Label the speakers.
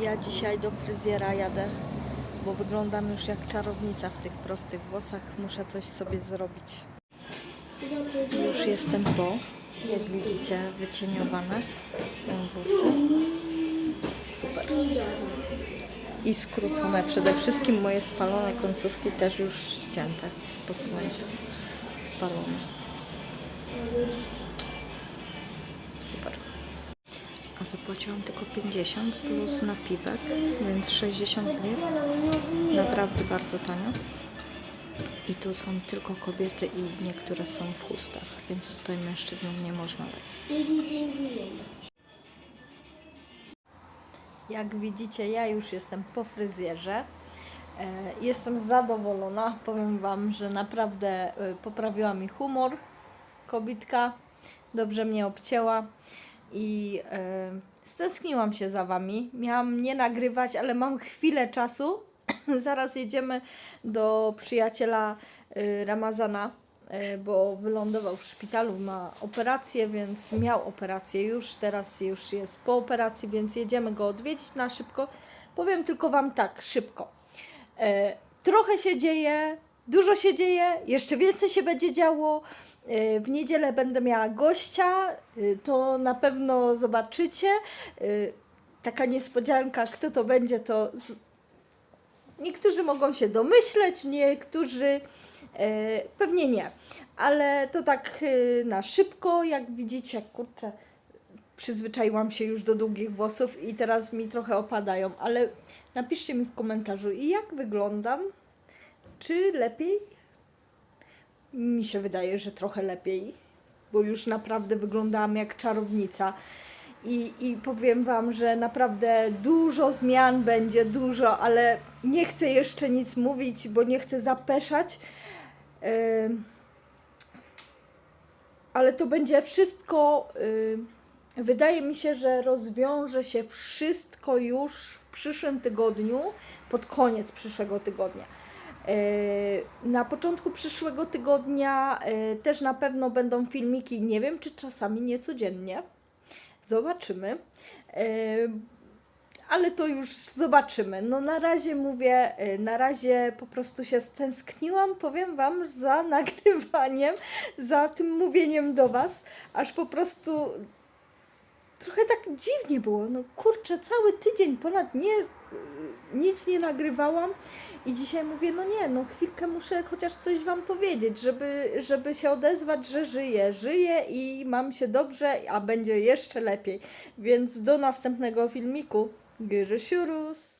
Speaker 1: ja dzisiaj do fryzjera jadę, bo wyglądam już jak czarownica w tych prostych włosach. Muszę coś sobie zrobić. Już jestem po, jak widzicie, wycieniowane. Mam włosy. Super. I skrócone. Przede wszystkim moje spalone końcówki też już ścięte po słońcu. Spalone. Super. Zapłaciłam tylko 50 plus napiwek, więc 60 lir. Naprawdę bardzo tanio. I tu są tylko kobiety i niektóre są w chustach, więc tutaj mężczyznom nie można wejść. Jak widzicie, ja już jestem po fryzjerze. E, Jestem zadowolona. Powiem Wam, że naprawdę e, poprawiła mi humor kobitka. Dobrze mnie obcięła i e, stęskniłam się za Wami. Miałam nie nagrywać, ale mam chwilę czasu. Zaraz jedziemy do przyjaciela e, Ramazana, e, bo wylądował w szpitalu, ma operację, więc miał operację już, teraz już jest po operacji, więc jedziemy go odwiedzić na szybko. Powiem tylko Wam tak, szybko. Trochę się dzieje, dużo się dzieje, jeszcze więcej się będzie działo. E, W niedzielę będę miała gościa, e, to na pewno zobaczycie. E, Taka niespodzianka, kto to będzie, to z... niektórzy mogą się domyśleć, niektórzy pewnie nie. Ale to tak na szybko, jak widzicie, kurczę, przyzwyczaiłam się już do długich włosów i teraz mi trochę opadają, ale napiszcie mi w komentarzu, jak wyglądam? Czy lepiej? Mi się wydaje, że trochę lepiej, bo już naprawdę wyglądałam jak czarownica. I, I powiem Wam, że naprawdę dużo zmian będzie, dużo, ale nie chcę jeszcze nic mówić, bo nie chcę zapeszać. Ym, ale to będzie wszystko. y, wydaje mi się, że rozwiąże się wszystko już w przyszłym tygodniu, pod koniec przyszłego tygodnia. Y, Na początku przyszłego tygodnia y, też na pewno będą filmiki, nie wiem czy czasami nie codziennie. Zobaczymy. Y, ale to już zobaczymy. No na razie mówię, na razie po prostu się stęskniłam, powiem Wam, za nagrywaniem, za tym mówieniem do Was, aż po prostu trochę tak dziwnie było. No kurczę, cały tydzień ponad nie, nic nie nagrywałam i dzisiaj mówię, no nie, no chwilkę muszę chociaż coś Wam powiedzieć, żeby, żeby się odezwać, że żyję. Żyję i mam się dobrze, a będzie jeszcze lepiej. Więc do następnego filmiku. Gyrysiurus!